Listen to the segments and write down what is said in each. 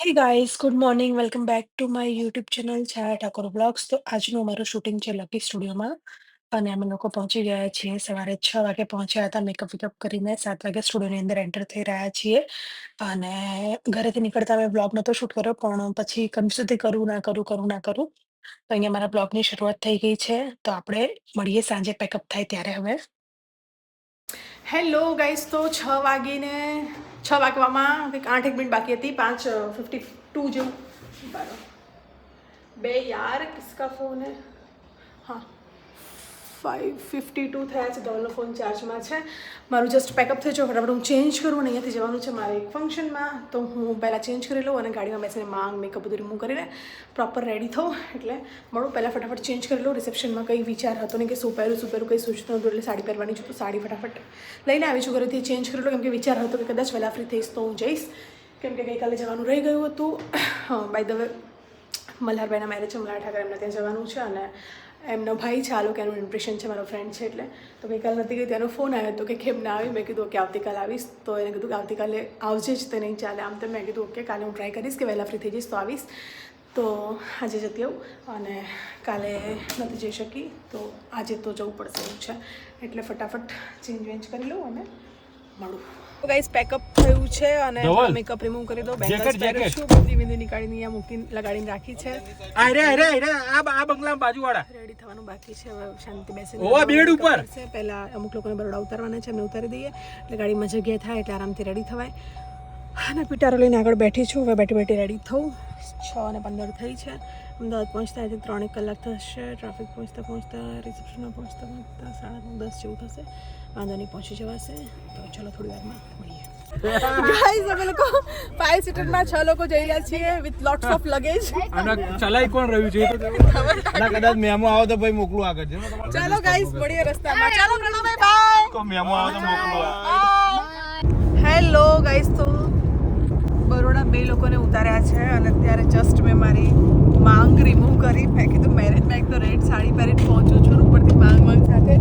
Hey guys good morning welcome back to my YouTube channel Chhaya Thakor vlogs તો આજનું અમારું shooting છે lucky સ્ટુડિયોમાં અને અમે લોકો પહોંચી ગયા છીએ સવારે છ વાગે પહોંચ્યા હતા. મેકઅપ વેકઅપ કરીને સાત વાગે સ્ટુડિયોની અંદર એન્ટર થઈ રહ્યા છીએ. અને ઘરેથી નીકળતા અમે બ્લોગ નહોતો શૂટ કર્યો, પણ પછી કમ સુધી કરું, ના કરું કરું, ના કરું. તો અહીંયા મારા બ્લોગની શરૂઆત થઈ ગઈ છે. તો આપણે મળીએ સાંજે પેકઅપ થાય ત્યારે હવે. હેલો ગાઈસ તો છ વાગીને છ વાગવામાં કંઈક આઠ એક મિનિટ બાકી હતી, પાંચ ફિફ્ટી ટુ જેવું. બે યાર કિસકા ફોન. હા ફાઇવ ફિફ્ટી ટુ થયા છે ધવલનો ફોન ચાર્જમાં છે. મારું જસ્ટ પેકઅપ થઈ છે ફટાફટ હું ચેન્જ કરું અને અહીંયાથી જવાનું છે મારે એક ફંક્શનમાં તો હું પહેલાં ચેન્જ કરી લઉં અને ગાડીમાં બેસીને માંગ મેકઅપ બધું રિમૂવ કરીને પ્રોપર રેડી થઉં. એટલે મળું, પહેલાં ફટાફટ ચેન્જ કરી લઉં. રિસેપ્શનમાં કંઈ વિચાર હતો ને કે શું પહેરું શું પહેરું, કંઈ સૂચતું નહોતું, એટલે સાડી પહેરવાની છું તો સાડી ફટાફટ લઈને આવી છું ઘરેથી. ચેન્જ કરી લઉં, કેમ કે વિચાર હતો કે કદાચ વહેલા ફ્રી થઈશ તો હું જઈશ. કેમ કે ગઈકાલે જવાનું રહી ગયું હતું. બાય ધ વે મલ્હારભાઈના મેરેજ છે, મલ્હાર ઠાકર એમને ત્યાં જવાનું છે અને એમનો ભાઈ છે, આ લોકો એનું ઇમ્પ્રેશન છે, મારો ફ્રેન્ડ છે એટલે. તો ગઈકાલ નથી ગઈ તેનો ફોન આવ્યો હતો કે કેમ ના આવી? મેં કીધું કે આવતીકાલ આવીશ. તો એને કીધું કે, આવતીકાલે આવજે જ તે નહીં ચાલે. આમ તો મેં કીધું, ઓકે, કાલે હું ટ્રાય કરીશ કે વહેલા ફ્રી થઈ જઈશ તો આવીશ. તો આજે જતી આવું અને કાલે નથી જઈ શકી, તો આજે તો જવું પડશે એવું છે. એટલે ફટાફટ ચેન્જ વેન્જ કરી લઉં અને મળું. ગાઈસ પેકઅપ થયું છે અને મેકઅપ રિમૂવ કરી દો. બેંગલ્સ પહેરું છું બધી બિંદી નીકાળીને અહીંયા મૂકીને લગાડીને રાખી છે. આરે આરે આરે આ આ બંગલા બાજુ વાળા રેડી થવાનું બાકી છે હવે શાંતિ બેસે ઓવા બેડ ઉપર. પહેલા અમુક લોકોને બરોડા ઉતારવાના છે અમે ઉતારી દઈએ. એટલે ગાડીમાં જગ્યા થાય એટલે આરામથી રેડી થવાય. અને પિટારો લઈને આગળ બેઠી છું. હવે બેઠી બેઠી રેડી થવું. છ અને પંદર થઈ છે. અમદાવાદ પહોંચતા આજે ત્રણેક કલાક થશે. ટ્રાફિક પહોંચતા પહોંચતા રિસેપ્શનમાં પહોંચતા પહોંચતા સાડા નવ દસ જેવું થશે. વાંધો નહીં પહોંચી જવાશે. તો ચલો થોડી વારમાં મળીએ. ગાઈસ અમે લોકો ફાઇવ સીટરમાં છ લોકો જઈ રહ્યા છીએ વિથ લોટ્સ ઓફ લગેજ અને ચલાઈ કોણ રહ્યું છે? એ તો જોવું. ના કદાચ મેમો આવે તો ભાઈ મોકલું આગળ છે ચાલો ગાઈઝ મળીએ રસ્તામાં. ચાલો પ્રણવભાઈ બાય તો મેમો આવે તો મોકલું હેલો ગાઈઝ તો બરોડા બે લોકોને ઉતાર્યા છે અને અત્યારે જસ્ટ મેં મારી માંગ રિમૂવ કરી. મેં કીધું મેરેજ મેં એક તો રેડ સાડી પહેરીને પહોંચું છું ઉપરથી માંગ માંગ સાથે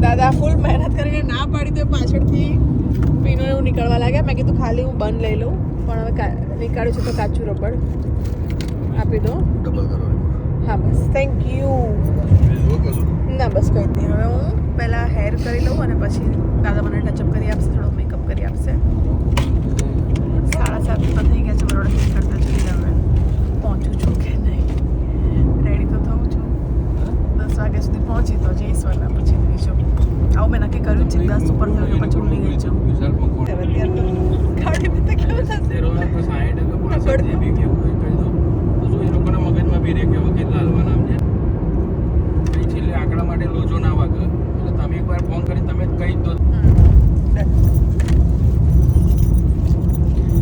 દાદા ફૂલ મહેનત કરીને ના પાડી તો પાછળથી પીનો એવું નીકળવા લાગ્યા. મેં કીધું ખાલી હું બંધ લઈ લઉં પણ હવે કા- નીકાળ્યું છે તો કાચું રબડ આપી દો હા બસ. થેન્ક યુ ના બસ કંઈ નહીં. હવે હું પહેલાં હેર કરી લઉં અને પછી દાદા મને ટચઅપ કરી આપશે થોડો મેકઅપ કરી આપશે. સાડા સાત તો થઈ ગયા છે બરોડા કરતા જલ્દી હવે. પહોંચું છું. કે નહીં રેડી તો થવું છું દસ વાગ્યા સુધી પહોંચી તો જઈશ વરના પછી જાઉં આવું મેં નક્કી કર્યું જ છે. દસ ઉપર થયું પછી નહીં ગઈ જાઉં. હવે અત્યારે તો ગાડી મેં તો કેવું થશે આંકડા માટે લોચો ના વાગે એટલે તમે એકવાર ફોન કરી તમે કહી જ દો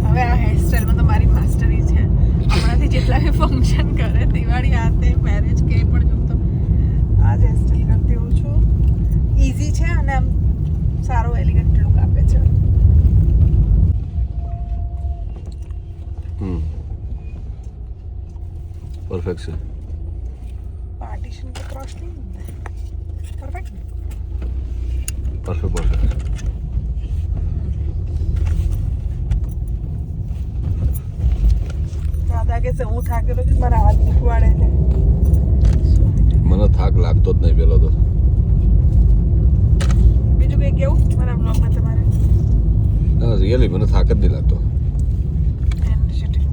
હવે આ હેરસ્ટાઈલમાં તો મારી માસ્ટરી છે હમણાંથી જેટલા બી ફંક્શન કરે દિવાળી આ તે મેરેજ કે પણ જોઉં તો આ જ હેરસ્ટાઈલ કરતી હોઉં છું ઇઝી છે અને આમ સારો એલિગન્ટ લુક આપે છે પરફેક્ટ છે પાર્ટીશન કે ક્રોસ નહીં પરફેક્ટ પરફેક્ટ પરફેક્ટ દાદા છે હું થાકેલો છું મારા હાથ દુખવાડે છે. મને થાક લાગતો જ નહીં પેલો તો. બીજું કંઈ કેવું? મારા બ્લોગમાં તમારે? ના રિયલી મને થાક જ નહીં લાગતો.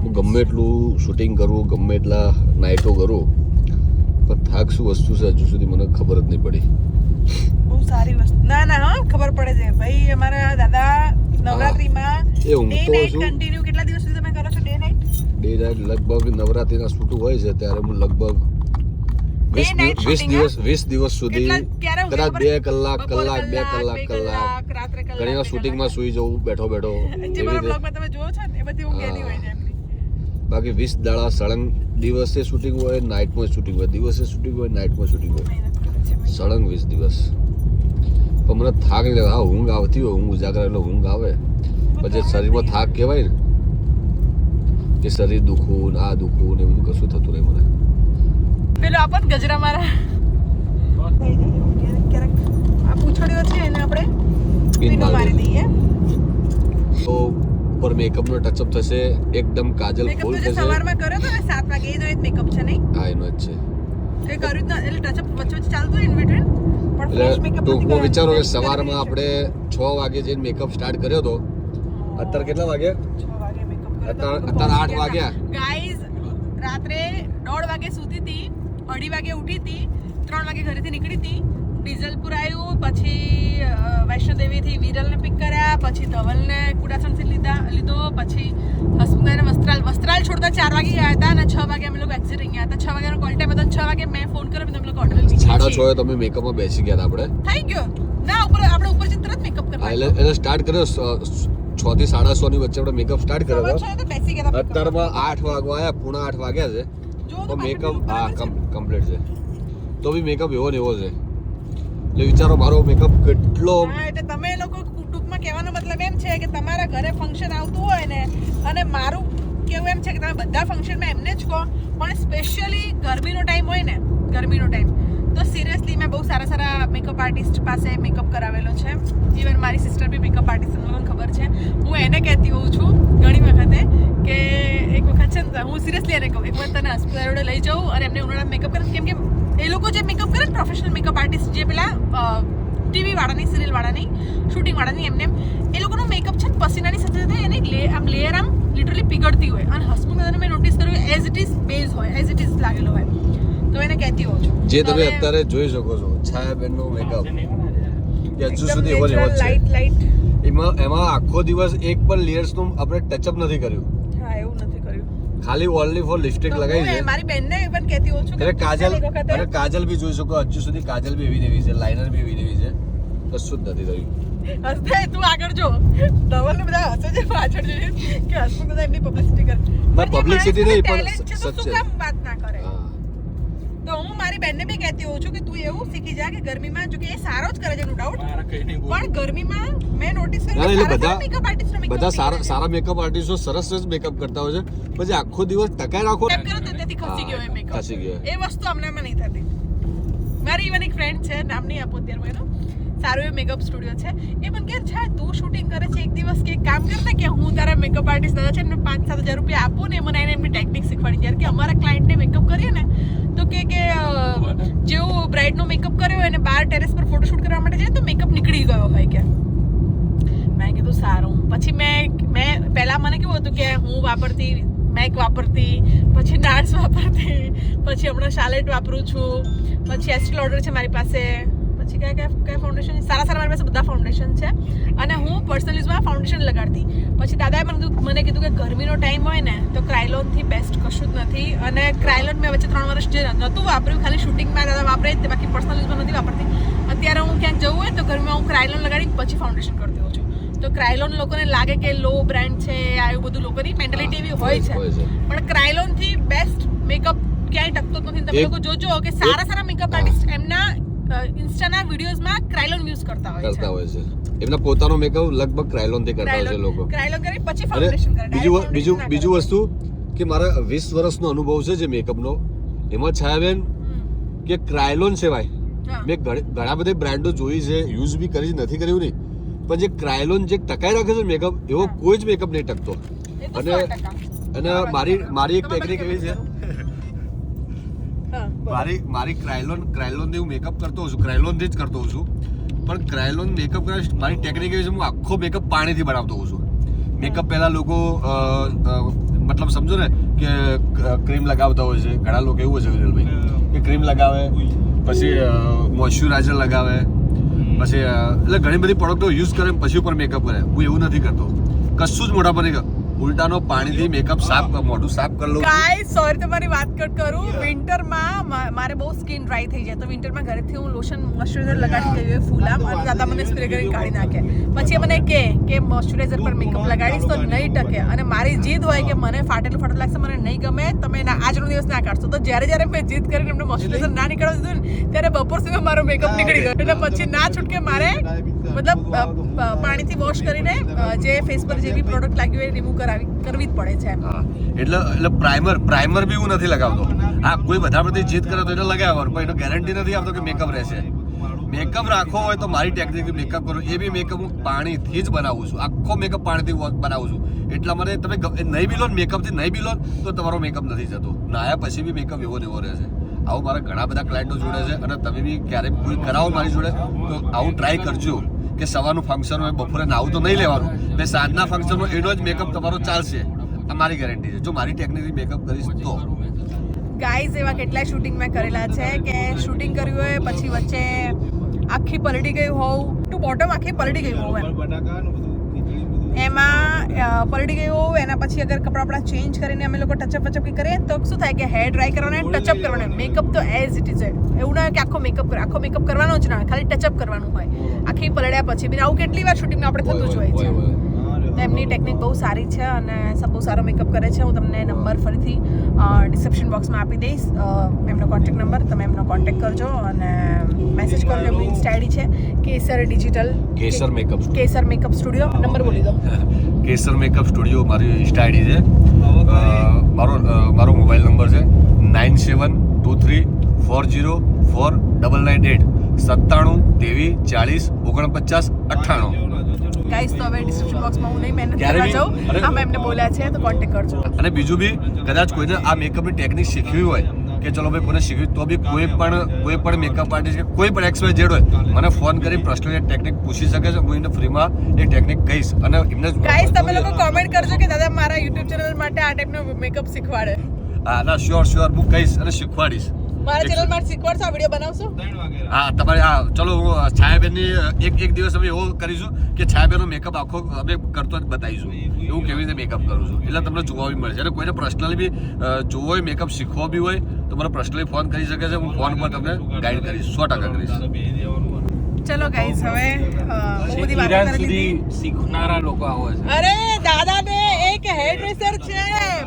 હું ગમે એટલું શૂટિંગ કરું ગમે એટલા નાઇટો કરું પણ થાક શું વસ્તુ છે હજુ સુધી મને ખબર જ નહીં પડી. બહુ સારી વસ્તુ. ના ના હા ખબર પડે છે. ભાઈ અમારા દાદા નવરાત્રીમાં ડે નાઇટ કન્ટિન્યુ કેટલા દિવસ સુધી તમે કરો છો? ડે નાઇટ ડે નાઇટ લગભગ નવરાત્રિના શૂટ હોય છે ત્યારે હું લગભગ વીસ દિવસ વીસ દિવસ સુધી કદાચ બે કલાક કલાક બે કલાક કલાક રાત્રે ઘણી વાર શૂટિંગમાં સુઈ જવું બેઠો બેઠો. બાકી વીસ દાડા સળંગ દિવસે શૂટિંગ હોય નાઇટમાં શૂટિંગ હોય. દિવસે શૂટિંગ હોય નાઇટમાં શૂટિંગ હોય. સળંગ વીસ દિવસ. પણ મને થાક લેવા હા ઊંઘ આવતી હોય ઊંઘ ઉજાગર એટલે ઊંઘ આવે. પછી શરીરમાં થાક કહેવાય ને. કે શરીર દુખવું આ દુખવું ને બધું કશું થતું નહીં મને. પેલો આપો ને ગજરા મારા. આ પૂંછડીઓ છે એને આપણે પિન મારી દઈએ. તો ઉપર મેકઅપ નો ટચઅપ થશે એકદમ કાજલ ફૂલ થશે. સવારમાં કર્યો તો ને સાત વાગે એ જ મેકઅપ છે નહીં? હા એનો જ છે. એ કર્યું તો એટલે ટચઅપ વચ્ચે વચ્ચે ચાલતું ઇન બિટવીન પણ એટલે ફ્રેશ મેકઅપ ટૂંકમાં વિચારો કે સવારમાં આપણે છ. વાગે જઈને મેકઅપ સ્ટાર્ટ કર્યો તો અત્યારે કેટલા વાગે અત્યારે અત્યારે આઠ વાગ્યા. ગાઈઝ રાત્રે દોઢ વાગે સૂતી હતી અઢી વાગે ઉઠી હતી ત્રણ વાગે ઘરેથી નીકળી હતી. ડીઝલ આવ્યું પછી વૈષ્ણોદેવીથી વિરલને પિક કર્યા પછી ધવલને કુડાસણથી લીધા લીધો પછી હસમુદાને વસ્ત્રાલ. વસ્ત્રાલ છોડતા ચાર વાગે ગયા હતા અને છ વાગે અમે લોકો એક્ઝિટ અહીંયા હતા. છ વાગ્યાનો કોલ ટાઈમ હતો છ વાગે મેં ફોન કર્યો તમે લોકો ઓર્ડર લીધી સાડા છ. એ તમે મેકઅપમાં બેસી ગયા હતા આપણે. થઈ ગયો. ના ઉપર આપણે ઉપર જઈને તરત મેકઅપ કરવા એટલે સ્ટાર્ટ કર્યો છ થી સાડા સો ની વચ્ચે આપણે મેકઅપ સ્ટાર્ટ કર્યો હતો. અત્યારમાં આઠ વાગવા આવ્યા પૂણા આઠ વાગ્યા છે. તો મેકઅપ હા કમ્પ્લીટ છે. તો બી મેકઅપ એવો ને એવો છે. એટલે વિચારો મારો મેકઅપ કેટલો એટલે તમે લોકો ટૂંકમાં કહેવાનો મતલબ એમ છે કે તમારા ઘરે ફંક્શન આવતું હોય ને અને મારું કેવું એમ છે કે તમે બધા ફંક્શનમાં એમને જ કહો પણ સ્પેશિયલી ગરમીનો ટાઈમ હોય ને ગરમીનો ટાઈમ તો સિરિયસલી મેં બહુ સારા સારા મેકઅપ આર્ટિસ્ટ પાસે મેકઅપ કરાવેલો છે. ઇવન મારી સિસ્ટર બી મેકઅપ આર્ટિસ્ટ મને ખબર છે. હું એને કહેતી હોઉં છું ઘણી વખતે કે એક વખત છે ને હું સિરિયસલી એને કહું, એક વખત તને હોસ્પિટલ લઈ જાઉં અને એમને ઉનાળા મેકઅપ કરે કેમ કે એ લોકો જે મેકઅપ કરે ને પ્રોફેશનલ મેકઅપ આર્ટિસ્ટ જે પેલા ટીવી વાળાની સિરિયલ વાળાની શૂટિંગ વાળાની એમને એમ એ લોકોનું મેકઅપ છે પસીનાની સાથે સાથે એની લે, આમ લેયર આમ લિટરલી પીગળતી હોય. અને હસમુખ મેં નોટિસ કર્યું એઝ ઇટ ઇઝ બેઝ હોય એઝ ઇટ ઇઝ લાગેલો હોય. તો એને કહેતી હોઉં છું. જે તમે અત્યારે જોઈ શકો છો છાયાબેન નો મેકઅપ કે હજુ સુધી એવો ને એવો જ લાઇટ છે એમાં એમાં આખો દિવસ એક પણ લેયર્સનું આપણે ટચઅપ નથી કર્યું. હા એવું નથી કર્યું. ખાલી ઓનલી ફોર લિપસ્ટિક લગાવી છે મારી બેનને પણ કહેતી હોઉં છું કે કાજલ અને કાજલ બી જોઈ શકો હજુ સુધી કાજલ બી એવી દેવી છે લાઇનર બી એવી દેવી છે. કશું જ નથી થયું. હસતે તું આગળ જો. ધવલ બધા હસે છે પાછળ જોઈએ કે હસમુખ બધા એમની પબ્લિસિટી કરે. માણસને નહીં, પણ. શું કામ વાત ના કરે? મારી બેનને બી કહેતી હોઉં છું કે તું એવું શીખી જા કે ગરમીમાં જો કે એ સારો જ કરે છે નો ડાઉટ પણ ગરમીમાં મેં નોટિસ કર્યું બધા- મેકઅપ આર્ટિસ્ટ બધા સારા સારા મેકઅપ આર્ટિસ્ટો સરસ સરસ મેકઅપ કરતા હોય છે. પછી આખો દિવસ ટકાઈ રાખો મેકઅપ કરો તો તેથી ખસી ગયો એ મેકઅપ. ખસી ગયો. એ. વસ્તુ અમનામાં નહીં થતી. મારી ઇવન એક ફ્રેન્ડ છે નામ નહીં આપો અત્યારે હું એનું. સારું એવું મેકઅપ સ્ટુડિયો છે. એ પણ કે છે તું શૂટિંગ કરે છે એક દિવસ કે એક કામ કર ને કે હું તારા મેકઅપ આર્ટિસ્ટ દાદા છે એમને પાંચ સાત હજાર રૂપિયા આપું ને મને એને એમની ટેકનિક શીખવાડી. જ્યારે કે અમારા ક્લાયન્ટને મેકઅપ કરીએ ને તો કે કે જેવો બ્રાઇડનો મેકઅપ કર્યો હોય અને બહાર ટેરેસ પર ફોટોશૂટ કરવા માટે જાય તો મેકઅપ નીકળી ગયો હોય કે. મેં કીધું, સારું. પછી મેં મેં પહેલાં મને કેવું હતું કે હું વાપરતી મેક વાપરતી, પછી નાર્સ વાપરતી, પછી હમણાં શાલેટ વાપરું છું, પછી એસ્ટલ ઓર્ડર છે મારી પાસે. પછી કયા કયા કયા ફાઉન્ડેશન સારા સારા મારી પાસે બધા ફાઉન્ડેશન છે. અને હું પર્સનલ યુઝમાં ફાઉન્ડેશન લગાડતી. પછી દાદાએ મને કીધું- મને કીધું કે ગરમીનો ટાઈમ હોય ને તો ક્રાયલોનથી બેસ્ટ કશું જ નથી. અને ક્રાયલોન મેં વચ્ચે ત્રણ વર્ષ જે નહોતું વાપર્યું ખાલી શૂટિંગમાં દાદા વાપરે જ બાકી પર્સનલ યુઝમાં નથી વાપરતી. અત્યારે હું ક્યાંક જવું હોય તો ગરમીમાં હું ક્રાયલોન લગાડી પછી ફાઉન્ડેશન કરતી હોઉં છું. તો ક્રાયલોન લોકોને લાગે કે લો બ્રાન્ડ છે આ એવું બધું લોકોની મેન્ટાલિટી એવી હોય છે. પણ ક્રાયલોનથી બેસ્ટ મેકઅપ ક્યાંય ટકતો જ નથી. તમે લોકો જોજો કે સારા સારા મેકઅપ. આર્ટિસ્ટ એમના ઇન્સ્ટાના વિડીયોઝમાં ક્રાયલોન યુઝ કરતા હોય કરતા છે. હોય છે. એમના પોતાનો મેકઅપ લગભગ ક્રાયલોનથી કરતા હોય છે લોકો. ક્રાયલોન કરી પછી ફાઉન્ડેશન કરે બીજું બીજું બીજું વસ્તુ કે મારા વીસ વર્ષનો અનુભવ છે જે મેકઅપનો એમાં છાયાબેન. કે ક્રાયલોન સિવાય. મેં ઘણી- બધા બ્રાન્ડો જોઈ છે યુઝ બી કરી નથી કર્યું નહીં. પણ જે ક્રાયલોન જે ટકાઈ રાખે છે મેકઅપ એવો કોઈ જ મેકઅપ નહીં ટકતો. અને અને મારી મારી એક ટેકનિક એવી છે. મારી મારી ક્રાયલોન ક્રાયલોનથી હું મેકઅપ કરતો હોઉં છું. ક્રાયલોનથી જ કરતો હોઉં છું. પણ ક્રાયલોન મેકઅપ કરે મારી ટેકનિક એવી છે હું આખો મેકઅપ પાણીથી બનાવતો હોઉં છું. મેકઅપ પહેલા લોકો મતલબ સમજો ને કે ક્રીમ લગાવતા હોય છે. ઘણા લોકો એવું હોય છે વિરલભાઈ કે ક્રીમ લગાવે પછી મોઇશ્ચરાઇઝર લગાવે પછી એટલે ઘણી બધી પ્રોડક્ટો યુઝ કરે પછી ઉપર મેકઅપ કરે. હું એવું નથી કરતો. કશું જ મોટા પર નહીં ઉલટાનો પાણીથી મેકઅપ સાફ મોઢું સાફ કરી લઉં ગાઈસ સોરી તમારી વાત કટ કરું. વિન્ટરમાં મારે બહુ સ્કિન ડ્રાય થઈ જાય. તો વિન્ટરમાં ઘરેથી હું લોશન મોઇશ્ચરાઇઝર લગાડી દઈએ ફૂલામ અને દાદા મને સ્પ્રે કરીને કાઢી નાખે. પછી મને કે કે મોઇશ્ચરાઇઝર પર મેકઅપ લગાડીશ તો નહીં ટકે. અને મારી જીદ હોય કે મને ફાટેલું ફાટેલું લાગશે, મને નહીં ગમે, તમે ના, આજનો દિવસ ના કાઢશો. તો જ્યારે જ્યારે મેં જીદ કરીને એમને મોઇશ્ચરાઇઝર ના નીકળવા દીધું ને, ત્યારે બપોર સુધી મારો મેકઅપ નીકળી ગયો. એટલે પછી ના છૂટકે મારે મતલબ પાણીથી વોશ કરીને જે ફેસ પર જે બી પ્રોડક્ટ લાગ્યું હોય રિમૂવ કરાવી, કરવી જ પડે છે એટલે એટલે પ્રાઇમર પ્રાઇમર બી હું નથી લગાવતો. હા, કોઈ બધા બધી જીત કરે તો એટલે લગાવવાનું, પણ એનો ગેરંટી નથી આપતો કે મેકઅપ રહેશે. મેકઅપ રાખવો હોય તો મારી ટેકનિકથી મેકઅપ કરો. એ બી મેકઅપ હું પાણીથી જ બનાવું છું. આખો મેકઅપ પાણીથી બનાવું છું. એટલા માટે તમે નહીં બી લો મેકઅપથી નહીં બી લો તો તમારો મેકઅપ નથી જતો. નાયા પછી બી મેકઅપ એવો ને એવો રહેશે. આવું મારા ઘણા બધા ક્લાયન્ટો જોડે છે અને તમે બી ક્યારેક કોઈ કરાવો મારી જોડે, તો આવું ટ્રાય કરજો. કે સવારનું ફંક્શન હોય, બપોરે નાવું તો નહીં લેવાનું. મેં સાંજના ફંક્શન હોય, એનો જ મેકઅપ તમારો ચાલશે. આ મારી ગેરંટી છે. જો મારી ટેકનિકથી મેકઅપ કરીશ તો. ગાઈઝ એવા કેટલાય શૂટિંગ મેં કરેલા છે કે શૂટિંગ કર્યું હોય, પછી વચ્ચે આખી પલટી ગઈ હોઉં. ટુ બોટમ આખી પલટી ગઈ હોઉં એમ. એમાં પલટી ગયું એના પછી અગર કપડાં આપણા ચેન્જ કરીને અમે લોકો ટચઅપ વચઅપ કરીએ તો શું થાય કે હેર ડ્રાય કરવાનો ટચઅપ કરવાનો. મેકઅપ તો એઝ ઇટ ઇઝ એવું ના હોય કે આખો મેકઅપ કરે આખો મેકઅપ કરવાનો જ ના ખાલી ટચઅપ કરવાનું હોય. આખી પલળ્યા પછી. બી આવું કેટલી વાર શૂટિંગમાં આપણે થતું જ હોય છે. તો એમની ટેકનિક બહુ સારી છે અને સ- બહુ સારો મેકઅપ કરે છે. હું તમને નંબર ફરીથી ડિસ્ક્રિપ્શન બોક્સમાં આપી દઈશ. એમનો કોન્ટેક્ટ નંબર તમે એમનો કોન્ટેક્ટ કરજો અને મેસેજ કરજો. એમની ઇન્સ્ટા આઈડી છે Kesar digital Kesar makeup Kesar makeup studio number બોલી દો. કેસર મેકઅપ સ્ટુડિયો મારી ઇન્સ્ટા આઈડી છે. મારો મારો મોબાઈલ નંબર છે nine seven two three four zero four double nine eight સત્તાણું ત્રેવીસ ચાલીસ ઓગણપચાસ અઠ્ઠાણું. ગાઈસ તો હવે ડિસ્ક્રિપ્શન બોક્સમાં હું નહીં મહેનત કરવા જાઉં. આમ એમને બોલ્યા છે તો કોન્ટેક્ટ કરજો. અને બીજું બી કદાચ કોઈને આ મેકઅપની ટેકનિક શીખવી હોય કે ચલો ભાઈ કોને શીખવી તો બી કોઈ પણ કોઈ પણ મેકઅપ આર્ટિસ્ટ કે કોઈ પણ એક્સપર્ટ જેડ હોય મને ફોન કરી પર્સનલી ટેકનિક પૂછી શકે છે હું એને ફ્રીમાં એ ટેકનિક કહીશ. અને એમને ગાઈસ તમે લોકો કોમેન્ટ કરજો કે દાદા મારા યુટ્યુબ ચેનલ માટે આ ટાઈપનો મેકઅપ શીખવાડે. હા ના શ્યોર શ્યોર હું કહીશ અને શીખવાડીશ. મારા ચેનલ માટે શીખવાડશો આ વીડિયો બનાવશો? હા તમારે હા ચલો હું છાયાબેનની એક એક દિવસ અમે એવો કરીશું કે છાયાબેનનો મેકઅપ આખો અમે કરતો જ બતાવીશું. એવું કેવી રીતે મેકઅપ કરું છું. એટલે તમને જોવા બી મળશે. અને કોઈને પર્સનલી બી જોવો હોય મેકઅપ શીખવો બી હોય તો મને પર્સનલી ફોન કરી શકે છે. હું ફોન પર તમને ગાઈડ કરીશ. સો ટકા કરીશ. ચલો ગાઈસ હવે બધી વાતો કરી લીધી શીખનારા લોકો આવો છે. અરે દાદા ને એક હેર ડ્રેસર છે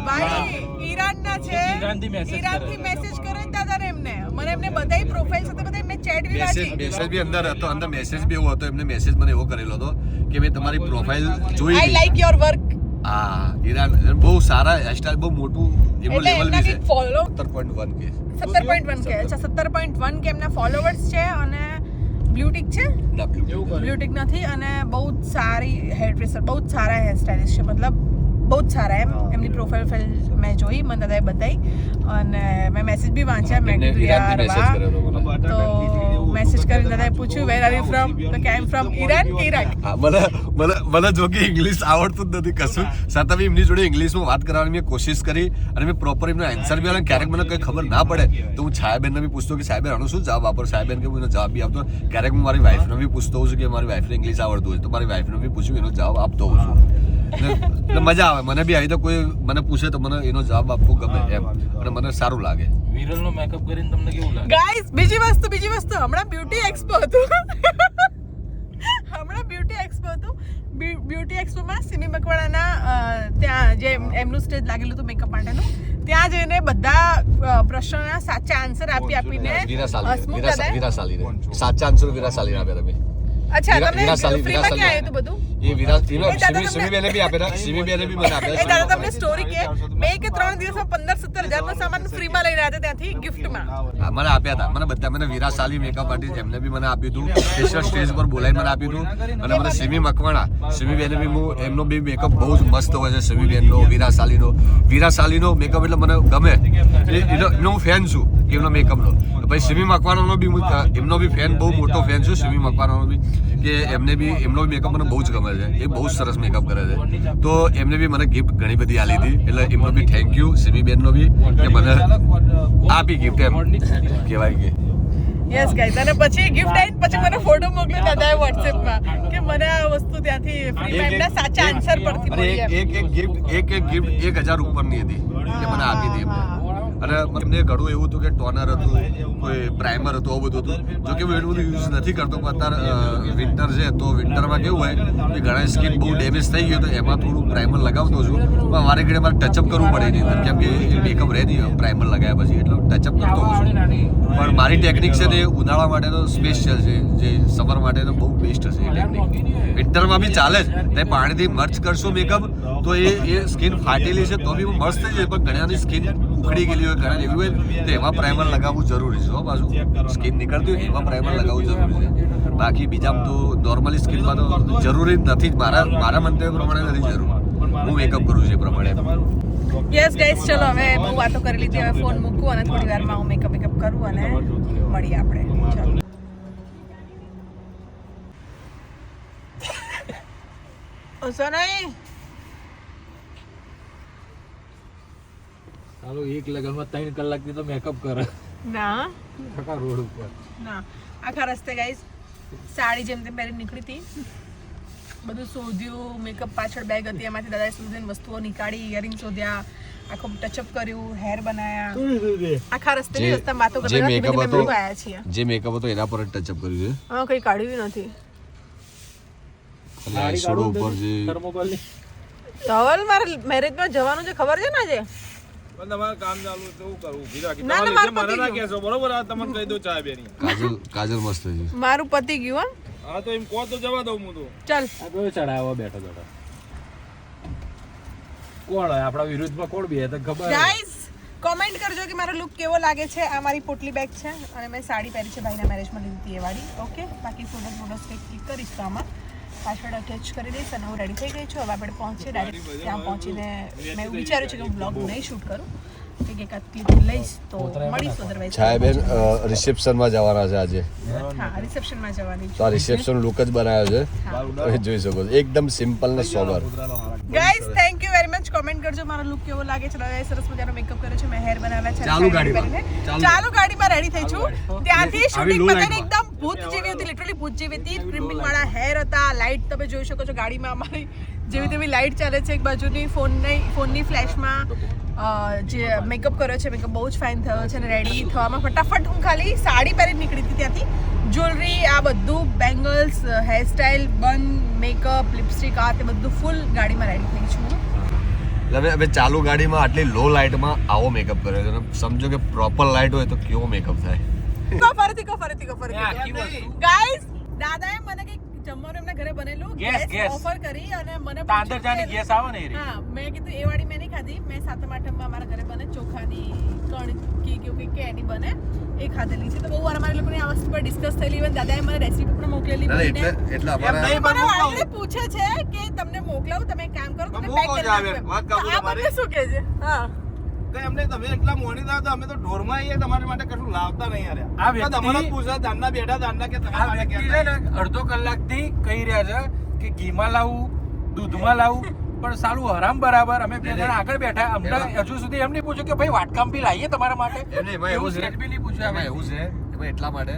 ભાઈ ઈરાનના છે ઈરાનથી મેસેજ ઈરાનથી મેસેજ કરે દાદા એમને. મને એમને બધાય પ્રોફાઇલ સાથે બધાઈ મેં ચેટ બી મેસેજ મેસેજ બી અંદર હતો. અંદર મેસેજ બી એવો હતો. એમને મેસેજ મને એવો કરેલો હતો કે મેં તમારી પ્રોફાઇલ જોઈ આઈ લાઈક યોર વર્ક હા ઈરાન બહુ સારા હેરસ્ટાઇલ બહુ મોટું એનું લેવલ બી છે. ફોલો સત્તર પોઈન્ટ વન કે સત્તર પોઈન્ટ વન કે અચ્છા સત્તર પોઈન્ટ વન કે એમના ફોલોવર્સ છે અને બ્લુટિક છે? બ્લુટિક નથી. અને બહુ જ સારી હેર ડ્રેસર બહુ જ સારા હેર સ્ટાઇલિસ્ટ છે. મતલબ બહુ જ સારા એમ. એમની પ્રોફાઇલ ફાઇલ મેં જોઈ મને દાદાએ બતાવી અને મેં મેસેજ બી વાંચ્યા. મેં કીધું યાર વાહ. તો મેસેજ કરીને દાદાએ પૂછ્યું વેર આર યુ ફ્રોમ તો કે આઈ એમ ફ્રોમ ઈરાન કે ઈરાક મને મને મને જો કે ઇંગ્લિશ આવડતું જ નથી કશું. છતાં બી એમની જોડે ઇંગ્લિશમાં વાત કરવાની મેં કોશિશ કરી અને મેં પ્રોપર એમનો આન્સર બી આવ્યો ક્યારેક મને કંઈ ખબર ના પડે. તો હું છાયાબેનને બી પૂછતો કે સાહેબ આનો શું જવાબ આપો? સાહેબેન કે મને જવાબ બી આપતો ક્યારેક હું મારી વાઈફને બી પૂછતો હોઉં છું કે મારી વાઈફને ઇંગ્લિશ આવડતું હોય તો મારી વાઈફને બી પૂછ્યું એનો જવાબ આપતો હોઉં છું. મજા આવે. મને બી આવી તો કોઈ મને પૂછે તો મને એનો જવાબ આપવો ગમે એમ. અને મને સારું લાગે. વિરલનો મેકઅપ કરીને તમને કેવું લાગે? ગાઈસ બીજી વસ્તુ બીજી વસ્તુ. હમણાં બ્યુટી એક્સપો હતું. હમણાં બ્યુટી એક્સપો હતું. બ્યુ- બ્યુટી એક્સપોમાં સિમી મકવાણાના ત્યાં જે એમનું સ્ટેજ લાગેલું હતું મેકઅપ માટેનું ત્યાં જઈને બધા પ્રશ્નોના સાચા આન્સર આપી આપીને સાચા આન્સર વીરા સાલી આપ્યા તમે. અચ્છા વીરા- તમને ફ્રીમાં ક્યાં આવ્યું બધું? એ વિરાજ સિમી સિમી બેને બી આપેલા સિમી બેને બી મને એ દાદા તમને સ્ટોરી કે મેં કે ત્રણ દિવસમાં પંદર સત્તર હજારનો સામાન ફ્રીમાં લઈને આવ્યા ત્યાંથી ગિફ્ટમાં મને આપ્યા હતા. મને બધા મને વિરા સાલી મેકઅપ આર્ટિસ્ટ એમને બી મને આપ્યું હતું. સ્પેશિયલ સ્ટેજ પર બોલાવી મને આપ્યું હતું. અને મને સિમી મકવાણા. સિમી બેને બી હું એમનો બી મેકઅપ બહુ જ મસ્ત હોય છે સિમી બેનનો વિરા સાલીનો વિરા સાલીનો મેકઅપ એટલે મને ગમે. એનો હું ફેન છું એમનો મેકઅપનો પછી સિમી મકવાણાનો બી એમનો બી ફેન બહુ મોટો ફેન છું સિમી મકવાણાનો બી. કે એમને બી એમનો બી મેકઅપ મને બહુ જ ગમે છે. એ બહુ સરસ મેકઅપ કરે છે. તો એમને બી મને ગિફ્ટ ઘણી બધી આલી હતી એટલે એમનો બી થેન્ક યુ સિમી બેનનો બી કે મને આપી ગિફ્ટ એમ. કહેવાય કે. યસ ગાઈઝ અને પછી ગિફ્ટ આવીને પછી મને ફોટો મોકલ્યો દાદાએ વોટ્સએપમાં કે મને આ વસ્તુ ત્યાંથી ફ્રીમાં એમના સાચા આન્સર પરથી મળી એક એક એક ગિફ્ટ એક એક ગિફ્ટ એક હજાર ઉપરની હતી કે મને આપી હતી એમને. અને એમને ઘણું એવું હતું કે ટોનર હતું, કોઈ પ્રાઇમર હતું, આવું બધું હતું. જો કે હું એટલું બધું યુઝ નથી કરતો, પણ અત્યારે વિન્ટર છે, તો વિન્ટરમાં કેવું હોય કે ઘણા સ્કિન બહુ ડેમેજ થઈ ગયું તો એમાં થોડું પ્રાઇમર લગાવતો છું. પણ મારે ઘડે મારે ટચઅપ કરવું પડે અંદર. કેમ કે એ મેકઅપ રહે નહીં પ્રાઇમર લગાવ્યા પછી એટલે ટચઅપ કરતો હોઉં છું. પણ મારી ટેકનિક છે તે ઉનાળા માટેનો સ્પેશિયલ છે, જે સમર માટેનો બહુ બેસ્ટ છે એ ટેકનિક વિન્ટરમાં બી ચાલે જ. તે પાણીથી મર્ચ કરશો મેકઅપ તો એ એ સ્કિન ફાટેલી છે, તો બી મસ્ત થઈ જાય પણ ઘણાની સ્કિન ઉખડી ગયેલી હોય ઘણા એવી હોય તો એમાં પ્રાઇમર લગાવવું જરૂરી છે હો પાછું સ્કિન નીકળતી હોય એમાં પ્રાઇમર લગાવવું જરૂરી છે. બાકી બીજામાં તો નોર્મલી સ્કિનમાં તો જરૂરી નથી જ. મારા મારા મંતવ્ય પ્રમાણે નથી જરૂર. હું મેકઅપ કરું છું એ પ્રમાણે. યસ ગાઈસ ચલો હવે બહુ વાતો કરી લીધી. હવે ફોન મૂકું અને થોડી વારમાં હું મેકઅપ મેકઅપ કરું અને મળીએ આપણે. ચાલો. ઓસો નહીં? ચાલો એક લગનમાં ત્રણ કલાકથી તો મેકઅપ કરે. ના. આખા રોડ ઉપર. ના. આખા રસ્તે ગાઈસ સાડી જેમ તેમ પહેરી નીકળી હતી. બધું શોધ્યું મેકઅપ પાછળ બેગ હતી. એમાંથી દાદાએ શોધીને વસ્તુઓ નીકાળી ઇયરિંગ શોધ્યા આખો ટચઅપ કર્યું હેર બનાયા. આખા રસ્તે જે- રસ્તા વાતો કરતા જે ધીમે હતો- જે મેકઅપ હતો એના પર જ ટચઅપ કર્યું હા કઈ કાઢ્યું નથી. સાડી ઉપર જે થર્મોકોલની ધવલ મારે મેરેજમાં જવાનું છે ખબર છે ને આજે? મારું પતી ના કહેશો બરોબર? આ તમને કહી દઉં ચા બેની. કાજલ કાજલ મસ્ત છે. મારું પતી ગયું હા. તો એમ કહો તો જવા દઉં હું તો. ચાલ. આ બેઠો બેઠો. કોણ હોય? આપણા વિરુદ્ધમાં કોણ બે તો ખબર કોમેન્ટ કરજો કે મારો લુક કેવો લાગે છે. આ મારી પોટલી બેગ છે. અને મેં સાડી પહેરી છે ભાઈના મેરેજમાં લીધી હતી એ વાળી. ઓકે બાકી ફોટો ક્લિક કરીશ તો આમાં. પાછળ અટેચ કરી દઈશ અને હું રેડી થઈ ગઈ છું. હવે આપણે પહોંચીએ ડાયરેક્ટ ત્યાં પહોંચીને મેં એવું વિચાર્યું છે કે હું બ્લોગ નહીં શૂટ કરું. ક્લિપ લઈશ તો મળીશ છાયાબેન રિસેપ્શનમાં જવાના છે આજે. હા રિસેપ્શનમાં જવાની તો આ રિસેપ્શન લુક જ બનાવ્યો છે. તમે જોઈ શકો છો. એકદમ સિમ્પલ ને સોબર મચ કોમેન્ટ કરજો મારો લુક કેવો લાગે છે. હવે સરસ મજાનો મેકઅપ કર્યો છે. મેં હેર બનાવ્યા છે. ચાલુ ગાડીમાં. ચાલુ. ચાલુ ગાડીમાં રેડી થઈ છું. ત્યાંથી શૂટિંગ પતાને એકદમ ભૂત જેવી હતી લિટરલી ભૂત જેવી હતી. ટ્રિમિંગ વાળા હેર હતા. લાઇટ તમે જોઈ શકો છો ગાડીમાં અમારી. જેવી તેવી લાઇટ ચાલે છે. એક બાજુની ફોનની ફોનની ફ્લેશમાં જે મેકઅપ કર્યો છે. મેકઅપ બહુ જ ફાઇન થયો છે અને રેડી થવામાં ફટાફટ હું ખાલી સાડી પહેરી નીકળી હતી ત્યાંથી. જ્વેલરી આ બધું bangles hairstyle bun makeup lipstick આ તે બધું ફૂલ ગાડીમાં રેડી થઈ છું. એટલે હવે ચાલુ ગાડીમાં આટલી લો લાઇટમાં આવો મેકઅપ કર્યો છે. સમજો કે પ્રોપર લાઇટ હોય તો કેવો મેકઅપ થાય? કો ફરીથી કો ફરીથી કો ફરીથી. ગાઈસ દાદાએ મને કંઈક જમવાનું એમના ઘરે બનેલું. ગેસ ગેસ ઓફર કરી અને મને તાંદર જાની ગેસ આવે ને. હા મેં કીધું એ વાળી મેં નહીં ખાધી. મેં સાતમ આઠમમાં અમારા ઘરે બને ચોખાની કણકી કે કે એની બને એ ખાધેલી છે. તો બહુ વાર અમારા લોકોની આ વસ્તુ પર ડિસ્કસ થયેલી હોય દાદાએ મને રેસીપી પણ મોકલેલી એટલે એટલે અમારે મને પૂછે છે કે તમને મોકલાવું તમે એક કામ કરો તમે પેક કરી. નાખો આ તમારી. શું કહે છે? હા. તો એમને તમે એટલા મોડી ના તો અમે તો ઢોરમાં આવીએ તમારા માટે કશું લાવતા નહીં યાર આ વ્યક્તિ- તમારા પૂછા દાંડા બેઠા દાંડા કે આ વ્યક્તિ છે ને અડધો કલાકથી કહી રહ્યા છે કે ઘીમાં લાવું દૂધમાં લાવું પણ સારું હરામ બરાબર. અમે બે જણા આગળ બેઠા અમને હજુ સુધી એમ નહીં પૂછ્યું કે ભાઈ વાટકામ બી લાવીએ તમારા માટે? એવું છે બી નહીં પૂછ્યું એવું છે એટલા માટે?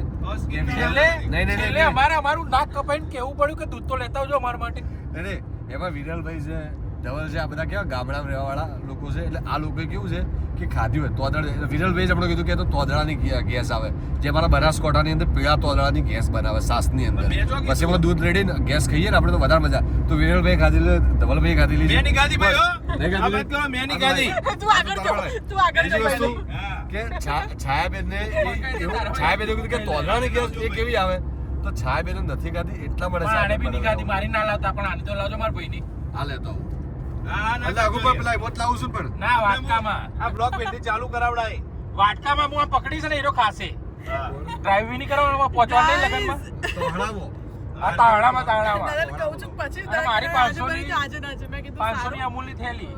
નહીં, નહીં, નહીં, નહીં. અમારે અમારું નાક કપાઈને કેવું પડ્યું કે દૂધ તો લેતા આવજો અમારા માટે. અરે એમાં વિરલભાઈ છે. ધવલ છે આ બધા કેવા ગામડામાં રહેવા વાળા લોકો છે એટલે આ લોકોએ કેવું છે કે ખાધી હોય. તોદળ એટલે વિરલભાઈ જ આપણે કીધું કે તો તોદળાની ગેસ આવે. જે મારા બનાસકાંઠાની અંદર પીળા તોદળાની ગેસ બનાવે સાસની અંદર. પછી એમાં દૂધ રેડીને ગેસ ખાઈએ ને આપણે તો વધારે મજા. તો વિરલભાઈ ખાધેલી ધવલભાઈ ખાધેલી મેં નહીં ખાધી ભાઈ મેની ખાધી? તું આગળ જો તું આગળ. કે છાયાબેનને છાયાબેને કીધું કે તોદળાની ગેસ એ કેવી આવે? તો છાયાબેન નથી ખાધી એટલા માટે મારી ના લાવતા પણ આને તો લાવજો મારા ભાઈની. આ લેતો વાટકામાં. આ બ્લોક પેટી ચાલુ કરાવડાય. વાટકામાં હું આ પકડીશ ને એનો ખાશે હા. નહીં કરવાનો પહોંચવા નહીં લગનમાં? આ તાવડામાં તાવડામાં. કહું છું પછી મારી દાદા આજે 500 બની તો આજે ના આજે. મેં કીધું પાંચસો ની થેલી.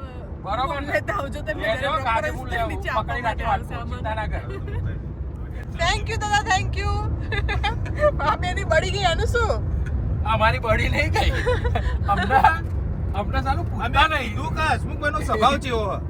બરોબર ને? આવજો તમે પકડી રાખી ચિંતા ના કર થેન્ક યુ દાદા થેન્ક યુ આ બેની બળી ગઈ એનું શું? અમારી બળી નહીં ગઈ. અમને અમને સાલું પૂછતા નહીં. કીધું કે હસમુખભાઈનો સ્વભાવ ચેવો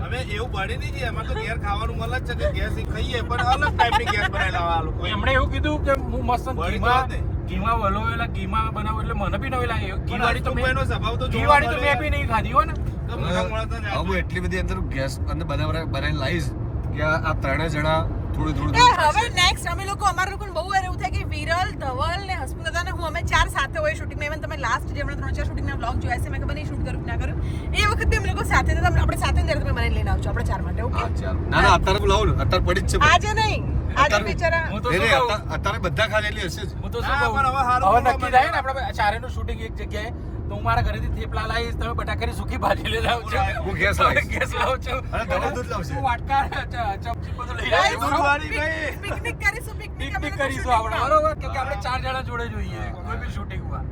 હવે એવું બળી નહીં અમારે તો ઘેર ખાવાનું મળે જ છે કે ગેસ ખાઈએ પણ અલગ ટાઈપની ગેસ બનાવેલા આ લોકો. એમણે એવું કીધું કે હું મસ્ત ઘીમા ઘીમા વલોવેલા ઘીમાં બનાવું એટલે મને બી નવી લાગે. ઘીવાડી તો મેં સ્વભાવ તો ઘીવાડી તો મેં બી નહીં ખાધી હો ને. તો. એટલી બધી અંદર ગેસ અંદર બધા બનાવીને લાવીશ કે આ ત્રણે જણા થોડું થોડી એ હવે નેક્સ્ટ અમે લોકો અમારા લોકોને બહુ વાર એવું થાય કે વિરલ ધવલ ને હસમુખ દાદા ને હું અમે ચાર સાથે હોય શૂટિંગમાં ઇવન તમે લાસ્ટ જે હમણાં ત્રણ ચાર શૂટિંગના બ્લોગ જોયા છે મેં ખબર નહીં શૂટ કરું ના કરું. એ વખતે અમે લોકો સાથે હતા આપણે સાથે ત્યારે તમે મને લઈને આવજો આપણે ચાર માટે ઓકે ના ના અત્યારે બોલાવો અત્યારે પડી જ છે આજે નહીં અત્યારે- બધા ખાધેલી હશે હું તો ના, હવે હારું હવે કરવા નક્કી થાય ને આપણે ચારેનું શૂટિંગ એક જગ્યાએ તો હું મારા ઘરેથી થેપલા લાવીશ તમે બટાકાની સૂકી ભાજી લઈ લાવ છો હું ગેસ લાવીશ. ગેસ લાવું છું અને તમે દૂધ લાવશે. હું વાટકા ચમચી બધું લઈ આવીશ? દૂધવાળી ગઈ. પિકનિક કરીશું પિકનિક પિકનિક કરીશું આપણે. બરોબર? કેમ કે આપણે ચાર જણા જોડે જોઈએ. કોઈ બી શૂટિંગમાં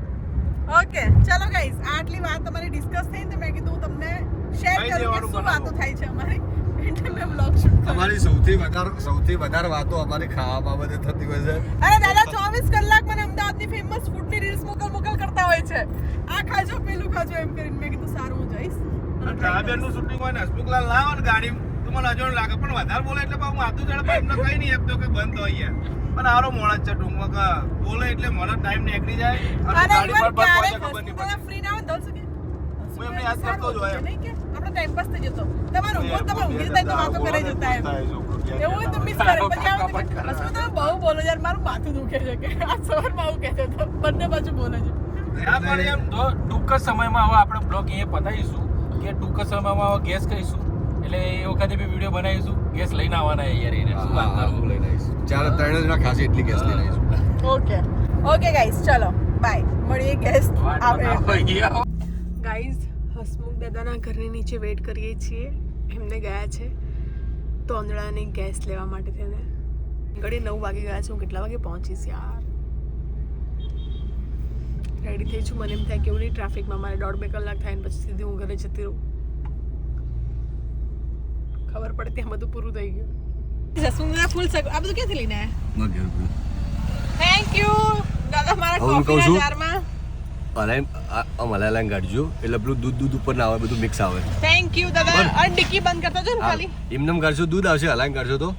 ઓકે ચલો ગાઈસ આટલી વાત તમારી ડિસ્કસ થઈ ને તો મેં કીધું હું તમને શેર કરું કે શું વાતો થાય છે અમારી. એટલે મેં બ્લોગ શૂટ કર્યો અમારી સૌથી વધારે સૌથી વધારે વાતો અમારી ખાવા બાબતે થતી હોય છે. અરે દાદા ચોવીસ કલાક મને અમદાવાદની ફેમસ ફૂડની રીલ્સ મોકલ મોકલ કરતા હોય છે. આ ખાજો પેલું ખાજો એમ કરીને મેં કીધું સારું હું જઈશ. અને નું શૂટિંગ હોય ને હસમુખલાલ લાવો ને ગાડી તો મને અજોડ લાગે પણ વધારે બોલે એટલે પાછું માથું ચડે એમને કઈ નહીં આપતો કે બંધ હોય યાર. પણ આરો મોણા છે ટૂંકમાં બોલે એટલે મને ટાઈમ નીકળી જાય અને ગાડી પર પર ખબર નહીં પડે ફ્રી ના હોય દસ હું એમને યાદ કરતો જ હોય આપણો ટાઈમ પાસ થઈ જતો. તમારો હું ને તમે ઊંઘી જાય તો વાતો કરે જતા એમ. એવું તો મિસ કરે. પછી આવું હસમુખ તમે બહુ બોલો યાર મારું માથું દુખે છે કે આ સવારમાં આવું કહેતો હતો બંને બાજુ બોલે છે. હા, પણ એમ તો ટૂંક જ સમયમાં હવે આપણે બ્લોગ એ પતાવીશું કે ટૂંક જ સમયમાં હવે ગેસ કહીશું. એટલે એ વખતે બી વીડિયો બનાવીશું. ગેસ લઈને આવવાના યાર એને શું વાત કરું? હું લઈને આવીશ. ચાર ત્રણ જણા ખાસી એટલી ગેસ લઈને આવીશું. ઓકે. ઓકે ગાઈસ ચલો. બાય મળીએ ગેસ આવે ગાઈસ હસમુખ દાદાના ઘરની નીચે વેઇટ કરીએ છીએ. એમને ગયા છે. તોંદડાની ગેસ લેવા માટે તેને. ઘડી નવ વાગે ગયા છે. હું કેટલા વાગે પહોંચીશ યાર? રેડી થઈ છું. મને એમ થાય કે એવું નહીં ટ્રાફિકમાં મારે દોઢ બે કલાક થાય ને પછી સીધી હું ઘરે જતી રહું. ખબર પડે ત્યાં બધું પૂરું થઈ ગયું. જસુંગના ફૂલ સગ આ બધું ક્યાંથી લઈને આવ્યા. થેન્ક યુ દાદા મારા કોફીના જારમાં. અલાઈન કાઢજો એટલે પેલું દૂધ દૂધ ઉપર ના આવે બધું મિક્સ આવે. થેન્ક યુ દાદા. અને ડિક્કી બંધ કરતા જો ને ખાલી. એમનેમ કાઢશો દૂધ આવશે હલાઈન કાઢશો તો.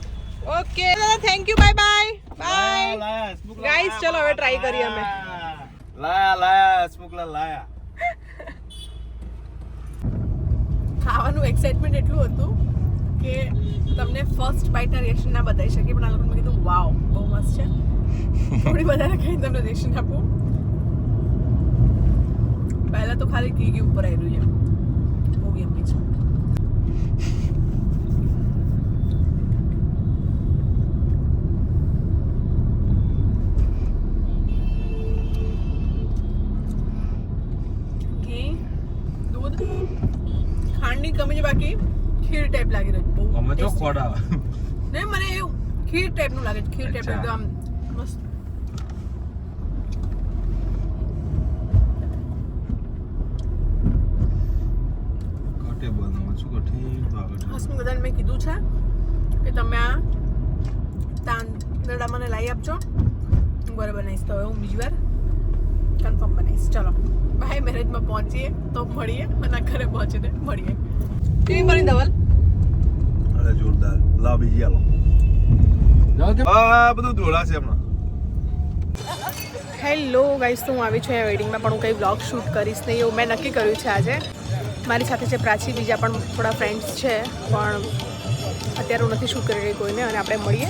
ઓકે દાદા thank you bye bye bye guys ચલો હવે ટ્રાય કરીએ અમે. લાયા લાયા હસમુખલાલ લાયા. ખાવાનું એક્સાઇટમેન્ટ એટલું હતું કે તમને ફર્સ્ટ બાઇટના રિએક્શન ના બતાવી શકીએ, પણ આ લોકોને મેં કીધું વાવ બહુ મસ્ત છે. થોડી વધારે ખાઈને તમને રિએક્શન આપું. પહેલાં તો ખાલી ઘી ઉપર આવ્યું છે બહુ યમ્મી છે ઘી દૂધ ખાંડની કમી છે બાકી ખીર ટાઈપ લાગી રહ્યું છે. બહુ અમે તો tasty. ખોડા નહીં મને એવું ખીર ટાઈપનું લાગે છે ખીર ટાઈપ અચ્છા. એકદમ મસ્ત. કટે બનાવો છું કઠી હસમુખ દાદાને મેં કીધું છે કે તમે આ તાંદડા મને લાવી આપજો. હું ઘરે બનાવીશ તો હવે હું બીજી વાર કન્ફર્મ બનાવીશ. ચલો ભાઈ મેરેજમાં પહોંચીએ તો મળીએ અને ઘરે પહોંચીને મળીએ. કેવી બની ધવલ અરે જોરદાર. લાવ બીજી આલો આ બધું ધોળા છે હમણાં. હેલો ગાઈસ તો હું આવી છું અહીંયા વેડિંગમાં પણ હું કંઈ બ્લોગ શૂટ કરીશ નહીં એવું મેં નક્કી કર્યું છે આજે. મારી સાથે છે પ્રાચી બીજા પણ થોડા ફ્રેન્ડ્સ છે પણ અત્યારે હું નથી શૂટ કરી રહી કોઈને અને આપણે મળીએ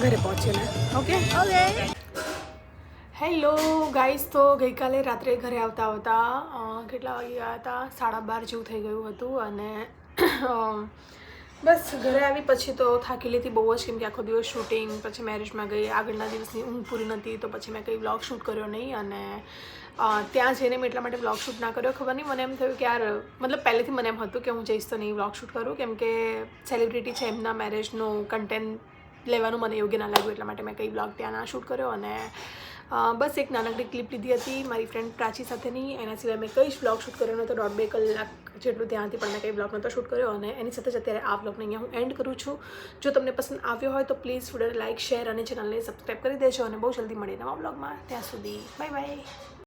ઘરે પહોંચીને. ઓકે ઓકે હેલો ગાઈસ તો ગઈકાલે રાત્રે ઘરે આવતા આવતા કેટલા વાગે ગયા હતા? સાડા બાર જેવું થઈ ગયું હતું અને બસ, ઘરે આવી પછી તો થાકી લીધી બહુ જ કેમ કે આખો દિવસ શૂટિંગ પછી મેરેજમાં ગઈ, આગળના દિવસની ઊંઘ પૂરી નથી તો પછી મેં કંઈ વ્લોગ શૂટ કર્યો નહીં અને ત્યાં જઈને મેં એટલા માટે વ્લોગ શૂટ ના કર્યો. ખબર નહીં, મને એમ થયું કે યાર, મતલબ પહેલેથી મને એમ હતું કે હું જઈશ તો નહીં વ્લોગ શૂટ કરું, કેમ કે સેલિબ્રિટી છે એમના મેરેજનું કન્ટેન્ટ લેવાનું મને યોગ્ય ના લાગ્યું, એટલા માટે મેં કંઈ વ્લોગ ત્યાં ના શૂટ કર્યો અને બસ એક નાનકડી ક્લિપ લીધી હતી મારી ફ્રેન્ડ પ્રાચી સાથેની. એના સિવાય મેં કંઈ જ વ્લોગ શૂટ કર્યો નહોતો, દોઢ બે કલાક જેટલું ત્યાંથી પણ મેં કંઈ વ્લોગ નહોતો શૂટ કર્યો અને એની સાથે જ અત્યારે આ બ્લોગને અહીંયા હું એન્ડ કરું છું. જો તમને પસંદ આવ્યો હોય તો પ્લીઝ વીડિયો લાઇક શેર અને ચેનલને સબસ્ક્રાઈબ કરી દેજો અને બહુ જલ્દી મળીએ નવા વ્લોગમાં ત્યાં સુધી બાય બાય